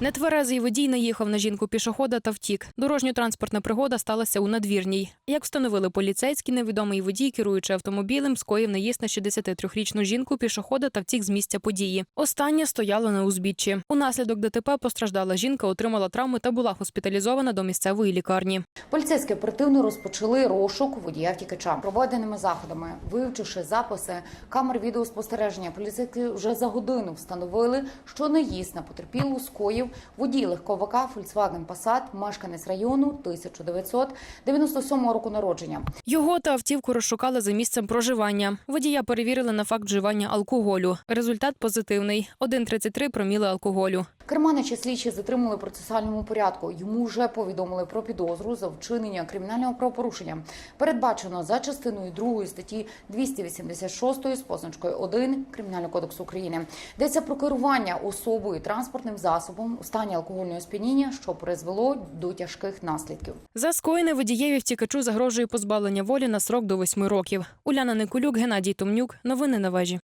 Нетверезий водій наїхав на жінку пішохода та втік. Дорожньо-транспортна пригода сталася у надвірній. Як встановили поліцейські, невідомий водій, керуючи автомобілем, скоїв наїзд на 63-річну жінку пішохода та втік з місця події. Остання стояла на узбіччі. Унаслідок ДТП постраждала жінка, отримала травми та була госпіталізована до місцевої лікарні. Поліцейські оперативно розпочали розшук водія втікача. Проведеними заходами, вивчивши записи камер відеоспостереження, поліцейські вже за годину встановили, що наїзд на потерпілу скоїв водій легковика Volkswagen Passat, мешканець району 1997 року народження. Його та автівку розшукали за місцем проживання. Водія перевірили на факт вживання алкоголю. Результат позитивний 1,33 проміли алкоголю. Керманича слідчі затримали в процесуальному порядку. Йому вже повідомили про підозру за вчинення кримінального правопорушення. Передбачено за частиною 2 статті 286 з позначкою 1 Кримінального кодексу України. Йдеться про керування особою транспортним засобом у стані алкогольного сп'яніння, що призвело до тяжких наслідків. За скоєне водієві втікачу загрожує позбавлення волі на срок до 8 років. Уляна Николюк, Геннадій Томнюк. Новини на вежі.